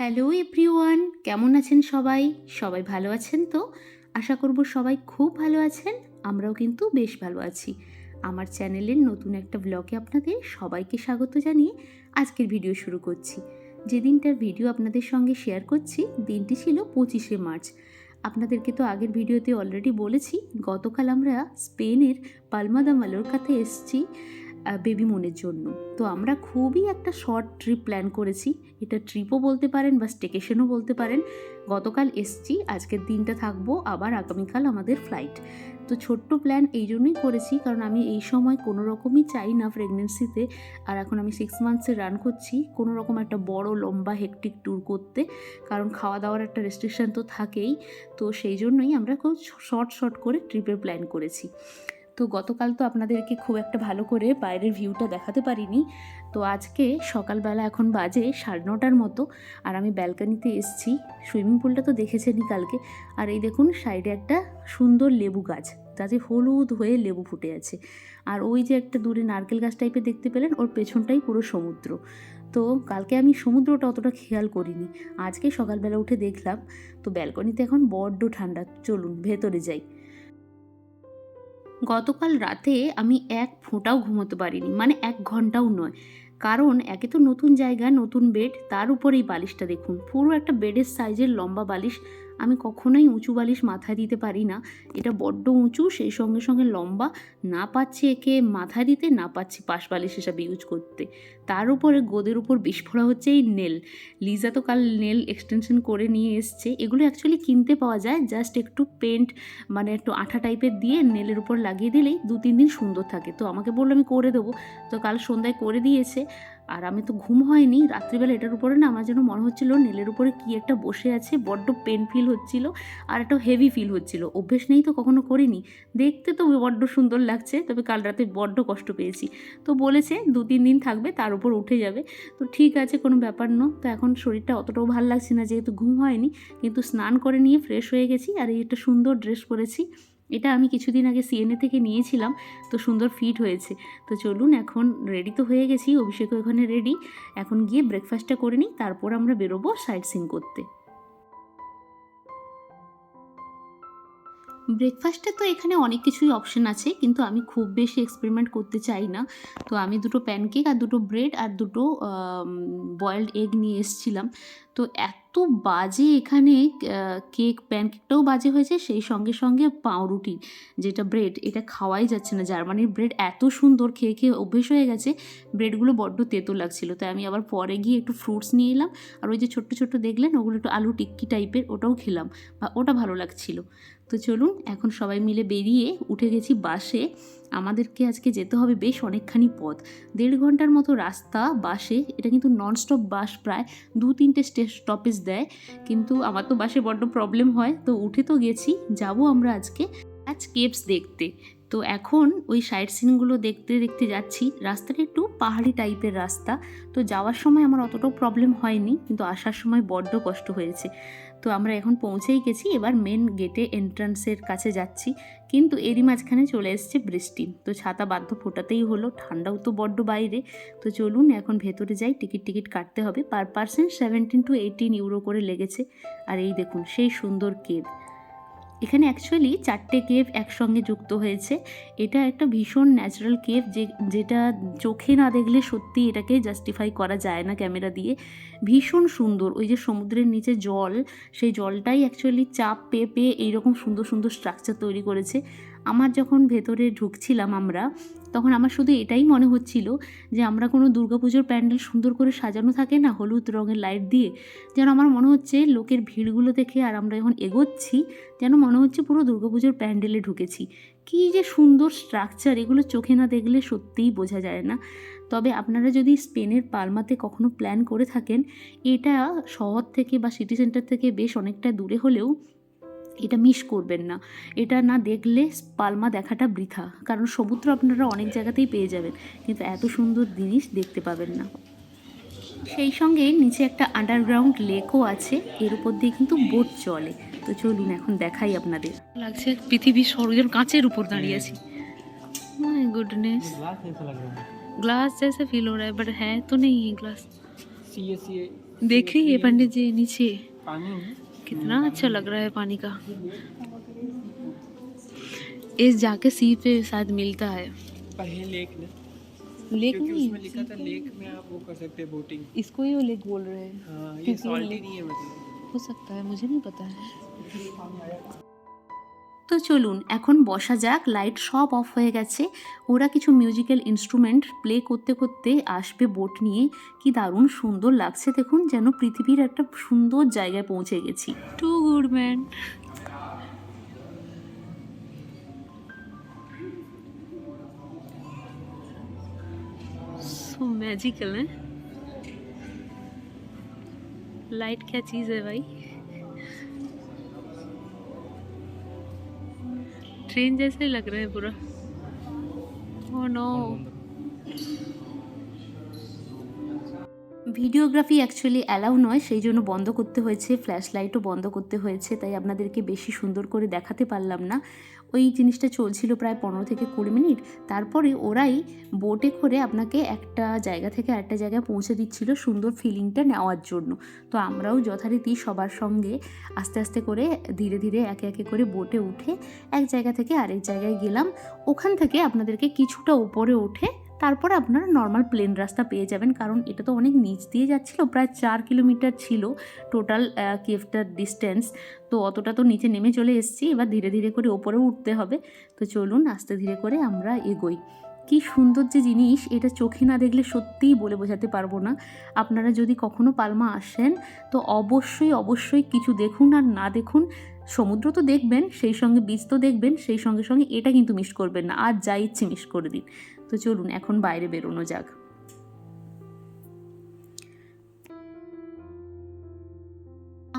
Hello everyone, কেমন আছেন সবাই? সবাই ভালো আছেন তো? আশা করব সবাই খুব ভালো আছেন, আমরাও কিন্তু বেশ ভালো আছি। আমার চ্যানেলের নতুন একটা ব্লগে আপনাদের সবাইকে স্বাগত জানিয়ে আজকের ভিডিও শুরু করছি। যে দিনটার ভিডিও আপনাদের সঙ্গে শেয়ার করছি, দিনটি ছিল পঁচিশে মার্চ। আপনাদেরকে তো আগের ভিডিওতে অলরেডি বলেছি, গতকাল আমরা স্পেনের পালমাদা মালোরকাতে এসেছি। বেবি মনের জন্য। তো আমরা খুবই একটা শর্ট ট্রিপ প্ল্যান করেছি। এটা ট্রিপও বলতে পারেন বা স্টেকেশনও বলতে পারেন। গতকাল এসছি, আজকের দিনটা থাকব, আবার আগামীকাল আমাদের ফ্লাইট তো ছোট্ট প্ল্যান এই জন্যই করেছি, কারণ আমি এই সময় কোনো রকমই চাই না প্রেগনেন্সিতে আর এখন আমি সিক্স মান্থসে রান করছি, কোনো রকম একটা বড়, লম্বা হেকটিক ট্যুর করতে। কারণ খাওয়া দাওয়ার একটা রেস্ট্রিকশান তো থাকেই। তো সেই জন্যই আমরা খুব শর্ট শর্ট করে ট্রিপের প্ল্যান করেছি। তো গতকাল তো আপনাদেরকে খুব একটা ভালো করে বাইরের ভিউটা দেখাতে পারিনি। তো আজকে সকালবেলা এখন বাজে সাড়ে নটার মতো আর আমি ব্যালকানিতে এসছি। সুইমিং পুলটা তো দেখেছেনই কালকে। আর এই দেখুন, সাইডে একটা সুন্দর লেবু গাছ, গাছে হলুদ হয়ে লেবু ফুটে আছে। আর ওই যে একটা দূরে নারকেল গাছ টাইপের দেখতে পেলেন, ওর পেছনটাই পুরো সমুদ্র। তো কালকে আমি সমুদ্রটা অতটা খেয়াল করিনি। আজকে সকালবেলা উঠে দেখলাম, তো ব্যালকনিতে এখন বড্ড ঠান্ডা। চলুন, ভেতরে যাই। গতকাল রাতে আমি এক ফোঁটাও ঘুমোতে পারিনি মানে এক ঘন্টাও নয়। কারণ একে তো নতুন জায়গা, নতুন বেড, তার উপরেই বালিশটা দেখুন। পুরো একটা বেডের সাইজের লম্বা বালিশ আমি কখনোই উঁচু বালিশ মাথায় দিতে পারি না। এটা বড্ড উঁচু, সেই সঙ্গে সঙ্গে লম্বা। না পাচ্ছি একে মাথায় দিতে, না পাচ্ছি পাশ বালিশ হিসাবে ইউজ করতে। তার উপরে গোদের উপর বিস্ফোরা হচ্ছে এই নেল। লিজা তো কাল নেল এক্সটেনশন করে নিয়ে এসছে। এগুলো অ্যাকচুয়ালি কিনতে পাওয়া যায়। জাস্ট একটু পেন্ট মানে একটু আঠা টাইপের দিয়ে নেলের উপর লাগিয়ে দিলেই দু তিন দিন সুন্দর থাকে। তো আমাকে বলল আমি করে দেবো। তো কাল সন্ধ্যায় করে দিয়েছে। আর আমি তো ঘুম হয়নি, রাত্রিবেলা এটার উপরে না আমার যেন মনে হচ্ছিল নেলের উপরে কি একটা বসে আছে, বড্ড পেন ফিল হচ্ছিল আর একটা হেভি ফিল হচ্ছিল। অভ্যেস নেই তো কখনো করিনি। দেখতে তো বড্ড সুন্দর লাগছে, তবে কাল রাতে বড্ড কষ্ট পেয়েছি। তো বলেছে দু তিন দিন থাকবে, তার উপর উঠে যাবে। তো ঠিক আছে, কোনো ব্যাপার না। তো এখন শরীরটা অতটাও ভালো লাগছে না, যেহেতু ঘুম হয়নি, কিন্তু স্নান করে নিয়ে ফ্রেশ হয়ে গেছি আর এই একটা সুন্দর ড্রেস পরেছি। এটা আমি কিছুদিন আগে সিএনএ থেকে নিয়েছিলাম, তো সুন্দর ফিট হয়েছে। তো চলুন এখন রেডি তো হয়ে গেছি, অভিষেকও এখানে রেডি এখন গিয়ে ব্রেকফাস্টটা করে নিই, তারপর আমরা বেরোবো সাইট সিং করতে। ব্রেকফাস্টে তো এখানে অনেক কিছুই অপশন আছে, কিন্তু আমি খুব বেশি এক্সপেরিমেন্ট করতে চাই না। তো আমি দুটো প্যানকেক আর দুটো ব্রেড আর দুটো বয়েলড এগ নিয়ে এসেছিলাম। তো এত বাজে এখানে কেক, প্যানকেকটাও বাজে হয়েছে, সেই সঙ্গে সঙ্গে পাউরুটি, যেটা ব্রেড, এটা খাওয়াই যাচ্ছে না। জার্মানির ব্রেড এত সুন্দর, খেয়ে খেয়ে অভ্যেস হয়ে গেছে, ব্রেডগুলো বড্ড তেতো লাগছিল। তাই আমি আবার পরে গিয়ে একটু ফ্রুটস নিয়ে এলাম, আর ওই যে ছোট্ট ছোট্ট দেখলেন, ওগুলো একটু আলু টিক্কি টাইপের, ওটাও খেলাম, বা ওটা ভালো লাগছিল। তো চলুন, এখন সবাই মিলে বেরিয়ে উঠে গেছি বাসে। আমাদেরকে আজকে যেতে হবে বেশ অনেকখানি পথ। দেড় ঘণ্টার মতো রাস্তা, বাসে, এটা কিন্তু ননস্টপ বাস প্রায় দু তিনটে স্টপেজ দেয়। কিন্তু আমার তো বাসে বড্ড প্রবলেম হয়, তো উঠে তো গেছি, যাব আমরা আজকে আজ কেপস দেখতে। তো এখন ওই সাইড সিনগুলো দেখতে দেখতে যাচ্ছি। রাস্তাটা একটু পাহাড়ি টাইপের রাস্তা, তো যাওয়ার সময় আমার অতটাও প্রবলেম হয়নি, কিন্তু আসার সময় বড্ড কষ্ট হয়েছে। তো আমরা এখন পৌঁছেই গেছি, এবার মেন গেটে এন্ট্রান্সের কাছে যাচ্ছি। কিন্তু এরই মাঝখানে চলে এসছে বৃষ্টি। তো ছাতা বাধ্য ফোটাতেই হলো, ঠান্ডাও তো বড্ড বাইরে। তো চলুন এখন ভেতরে যাই, টিকিট টিকিট কাটতে হবে। Per person seventeen to eighteen euro করে লেগেছে। আর এই দেখুন, সেই সুন্দর কেভ এখানে অ্যাকচুয়ালি চারটে কেভ একসঙ্গে যুক্ত হয়েছে। এটা একটা ভীষণ ন্যাচারাল কেভ যে, যেটা চোখে না দেখলে সত্যি এটাকে জাস্টিফাই করা যায় না ক্যামেরা দিয়ে। ভীষণ সুন্দর, ওই যে সমুদ্রের নিচে জল, সেই জলটাই অ্যাকচুয়ালি চাপ পেয়ে পেয়ে এইরকম সুন্দর সুন্দর স্ট্রাকচার তৈরি করেছে। আমার যখন ভেতরে ঢুকছিলাম আমরা, তখন আমার শুধু এটাই মনে হচ্ছিল যে আমরা কোনো দুর্গাপুজোর প্যান্ডেল সুন্দর করে সাজানো থাকে না, হলুদ রঙের লাইট দিয়ে। যেন আমার মনে হচ্ছে লোকের ভিড়গুলো দেখে আর আমরা যখন এগোচ্ছি, যেন মনে হচ্ছে পুরো দুর্গাপুজোর প্যান্ডেলে ঢুকেছি। কী যে সুন্দর স্ট্রাকচার এগুলো চোখে না দেখলে সত্যিই বোঝা যায় না। তবে আপনারা যদি স্পেনের পালমাতে কখনো প্ল্যান করে থাকেন, এটা শহর থেকে বা সিটি সেন্টার থেকে বেশ অনেকটা দূরে হলেও এটা মিস করবেন না এটা না দেখলে পালমা দেখাটা বৃথা কারণ সমুদ্র আপনারা অনেক জায়গাতেই পেয়ে যাবেন কিন্তু এত সুন্দর জিনিস দেখতে পাবেন না সেই সঙ্গে নিচে একটা আন্ডারগ্রাউন্ড লেকও আছে এর উপর দিয়ে কিন্তু বোট চলে তো চলুন এখন দেখাই আপনাদের লাগছে পৃথিবীর সরজন কাঁচের উপর দাঁড়িয়ে আছি মাই গুডনেস ग्लास ऐसा लग रहा है ग्लास जैसा फील हो रहा है बट है तो नहीं है ग्लास सी एस सी देख रही है पंडित जी नीचे पानी है कितना अच्छा लग रहा है पानी का। इस जाके सी पे शायद मिलता है। पहले लेक ना। लेक नहीं उसमें लिखा था लेक में आप वो कर सकते हैं बोटिंग इसको ही वो लेक बोल रहे हैं। हाँ ये सॉल्टी नहीं है मतलब। हो सकता है मुझे नहीं पता है। তো চলুন এখন বসা যাক লাইট সব অফ হয়ে গেছে ওরা কিছু মিউজিক্যাল ইনস্ট্রুমেন্ট প্লে করতে করতে আসবে বোট নিয়ে কি দারুণ সুন্দর লাগছে দেখুন যেন পৃথিবীর একটা সুন্দর জায়গায় পৌঁছে গেছি too good man so magical है लाइट क्या चीज़ है भाई ट्रेन जैसे लग रहा है पूरा oh no videography actually allow নয় সেই জন্য বন্ধ করতে হয়েছে ফ্ল্যাশ লাইটও বন্ধ করতে হয়েছে তাই আপনাদেরকে বেশি সুন্দর করে দেখাতে পারলাম না ওই জিনিসটা চলছিল প্রায় পনেরো থেকে কুড়ি মিনিট। তারপরে ওরাই বোটে করে আপনাকে একটা জায়গা থেকে আরেকটা জায়গায় পৌঁছে দিচ্ছিল সুন্দর ফিলিংটা নেওয়ার জন্য। তো আমরাও যথারীতি সবার সঙ্গে আস্তে আস্তে করে ধীরে ধীরে একে একে করে বোটে উঠে এক জায়গা থেকে আরেক জায়গায় গেলাম। ওখান থেকে আপনাদেরকে কিছুটা উপরে উঠে তারপরে আপনারা নর্মাল প্লেন রাস্তা পেয়ে যাবেন, কারণ এটা তো অনেক নিচ দিয়ে যাচ্ছিল, প্রায় চার কিলোমিটার ছিল টোটাল কেভটার ডিস্টেন্স তো অতটা তো নিচে নেমে চলে এসেছি, এবার ধীরে ধীরে করে ওপরে উঠতে হবে। তো চলুন, আস্তে ধীরে করে আমরা এগোই। কি সুন্দর যে জিনিস, এটা চোখে না দেখলে সত্যিই বলে বোঝাতে পারব না। আপনারা যদি কখনো পালমা আসেন, তো অবশ্যই অবশ্যই কিছু দেখুন আর না দেখুন। সমুদ্র তো দেখবেন, সেই সঙ্গে বীজ তো দেখবেন, সেই সঙ্গে সঙ্গে এটা কিন্তু মিস করবেন না। আর যা ইচ্ছে মিস করে দিন। তো চলুন, এখন বাইরে বেরোনো যাক।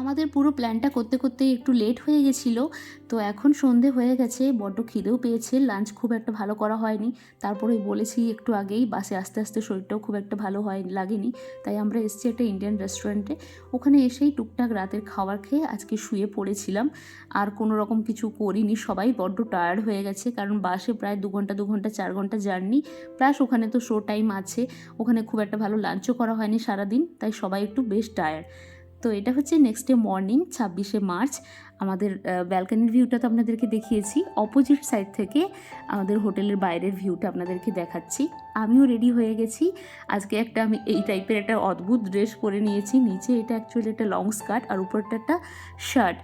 আমাদের পুরো প্ল্যানটা করতে করতে একটু লেট হয়ে গেছিল। তো এখন সন্ধে হয়ে গেছে, বড্ড খিদেও পেয়েছে লাঞ্চ খুব একটা ভালো করা হয়নি। তারপরে বলেছি একটু আগেই, বাসে আস্তে আস্তে শরীরটাও খুব একটা ভালো হয়, লাগেনি। তাই আমরা এসেছি একটা ইন্ডিয়ান রেস্টুরেন্টে ওখানে এসেই টুকটাক রাতের খাবার খেয়ে আজকে শুয়ে পড়েছিলাম। আর কোনো রকম কিছু করিনি, সবাই বড্ড টায়ার্ড হয়ে গেছে, কারণ বাসে প্রায় দু ঘণ্টা দু ঘণ্টা, চার ঘণ্টা জার্নি প্লাস ওখানে তো শো টাইম আছে, ওখানে খুব একটা ভালো লাঞ্চও করা হয়নি সারাদিন, তাই সবাই একটু বেশ টায়ার্ড তো এটা হচ্ছে নেক্সট ডে মর্নিং ছাব্বিশে মার্চ। আমাদের ব্যালকানির ভিউটা তো আপনাদেরকে দেখিয়েছি। অপোজিট সাইড থেকে আমাদের হোটেলের বাইরের ভিউটা আপনাদেরকে দেখাচ্ছি। আমিও রেডি হয়ে গেছি। আজকে একটা আমি এই টাইপের একটা অদ্ভুত ড্রেস পরে নিয়েছি। নিচে এটা অ্যাকচুয়ালি একটা লং স্কার্ট আর উপরটা একটা শার্ট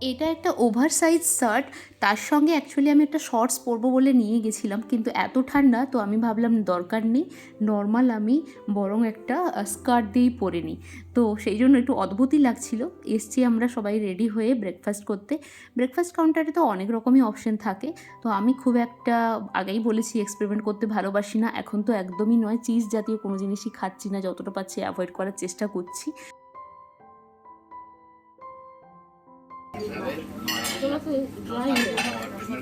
এটা একটা ওভার সাইজ শার্ট তার সঙ্গে অ্যাকচুয়ালি আমি একটা শর্টস পরবো বলে নিয়ে গেছিলাম, কিন্তু এত ঠান্ডা তো আমি ভাবলাম দরকার নেই নর্মাল আমি বরং একটা স্কার্ট দিয়েই পরে নিই। তো সেই জন্য একটু অদ্ভুতই লাগছিল, এসছি আমরা সবাই রেডি হয়ে ব্রেকফাস্ট করতে। ব্রেকফাস্ট কাউন্টারে তো অনেক রকমই অপশন থাকে, তো আমি খুব একটা আগেই বলেছি এক্সপেরিমেন্ট করতে ভালোবাসি না, এখন তো একদমই নয় চিজ জাতীয় কোনো জিনিসই খাচ্ছি না, যতটা পাচ্ছি অ্যাভয়েড করার চেষ্টা করছি। মুগধার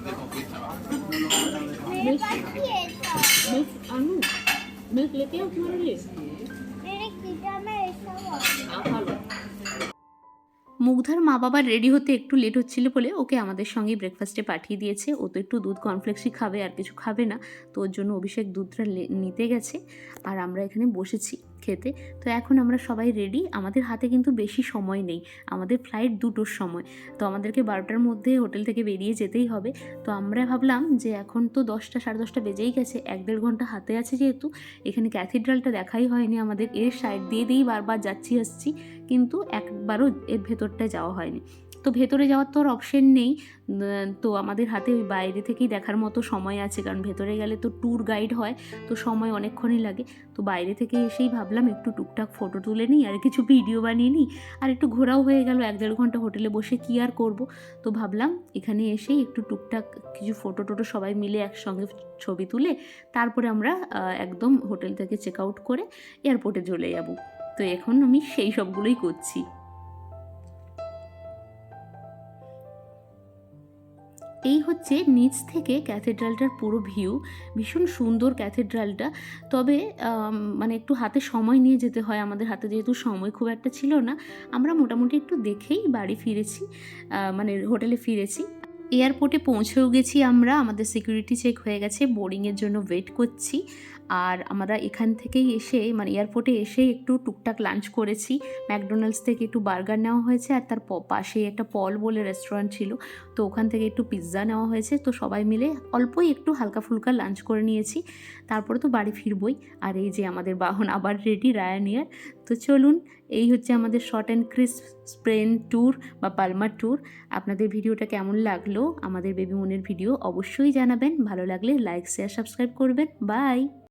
মুগ্ধার মা বাবার রেডি হতে একটু লেট হচ্ছিল বলে ওকে আমাদের সঙ্গে ব্রেকফাস্টে পাঠিয়ে দিয়েছে। ও তো একটু দুধ কনফ্লেক্সই খাবে, আর কিছু খাবে না। তো ওর জন্য অভিষেক দুধটা নিতে গেছে। আর আমরা এখানে বসেছি। খেতে। তো এখন আমরা সবাই রেডি আমাদের হাতে কিন্তু বেশি সময় নেই। আমাদের ফ্লাইট দুটোর সময়। তো আমাদেরকে বারোটার মধ্যে হোটেল থেকে বেরিয়ে যেতেই হবে। তো আমরা ভাবলাম যে এখন তো দশটা, সাড়ে দশটা বেজেই গেছে। এক দেড় ঘণ্টা হাতে আছে যেহেতু। এখানে ক্যাথিড্রালটা দেখাই হয়নি আমাদের। এর সাইড দিয়ে দিয়েই বারবার যাচ্ছি, আসছি। কিন্তু একবারও এর ভেতরটায় যাওয়া হয়নি। তো ভেতরে যাওয়ার তো আর অপশন নেই। তো আমাদের হাতে ওই বাইরে থেকেই দেখার মতো সময় আছে, কারণ ভেতরে গেলে তো ট্যুর গাইড হয়, তো সময় অনেকক্ষণই লাগে। তো বাইরে থেকে এসেই ভাবলাম একটু টুকটাক ফটো তুলে নিই আর কিছু ভিডিও বানিয়ে নিই। আর একটু ঘোরাও হয়ে গেল, এক দেড় ঘণ্টা হোটেলে বসে কী আর করব? তো ভাবলাম এখানে এসেই একটু টুকটাক কিছু ফটো টোটো সবাই মিলে একসঙ্গে ছবি তুলে তারপরে আমরা একদম হোটেল থেকে চেক আউট করে এয়ারপোর্টে চলে যাব। তো এখন আমি সেই সবগুলোই করছি। এই হচ্ছে নিচ থেকে ক্যাথেড্রালটার পুরো ভিউ। ভীষণ সুন্দর ক্যাথেড্রালটা। তবে মানে একটু হাতে সময় নিয়ে যেতে হয় আমাদের হাতে, যেহেতু সময় খুব একটা ছিল না। আমরা মোটামুটি একটু দেখেই বাড়ি ফিরেছি মানে হোটেলে ফিরেছি। এয়ারপোর্টে পৌঁছেও গেছি আমরা। আমাদের সিকিউরিটি চেক হয়ে গেছে বোর্ডিংয়ের জন্য ওয়েট করছি। আর আমরা এখান থেকেই এসে মানে এয়ারপোর্টে এসে একটু টুকটাক লাঞ্চ করেছি। ম্যাকডোনাল্ডস থেকে একটু বার্গার নেওয়া হয়েছে আর তার পাশেই একটা পল বলে রেস্টুরেন্ট ছিল। তো ওখান থেকে একটু পিৎজা নেওয়া হয়েছে। তো সবাই মিলে অল্পই একটু হালকা ফুলকা লাঞ্চ করে নিয়েছি। তারপরে তো বাড়ি ফিরবই। আর এই যে আমাদের বাহন আবার রেডি রায়ানিয়ার তো চলুন, এই হচ্ছে আমাদের short and crisp sprain tour বা পালমার ট্যুর আপনাদের ভিডিওটা কেমন লাগল, আমাদের বেবি মনের ভিডিও অবশ্যই জানাবেন। ভালো লাগলে লাইক শেয়ার সাবস্ক্রাইব করবেন। বাই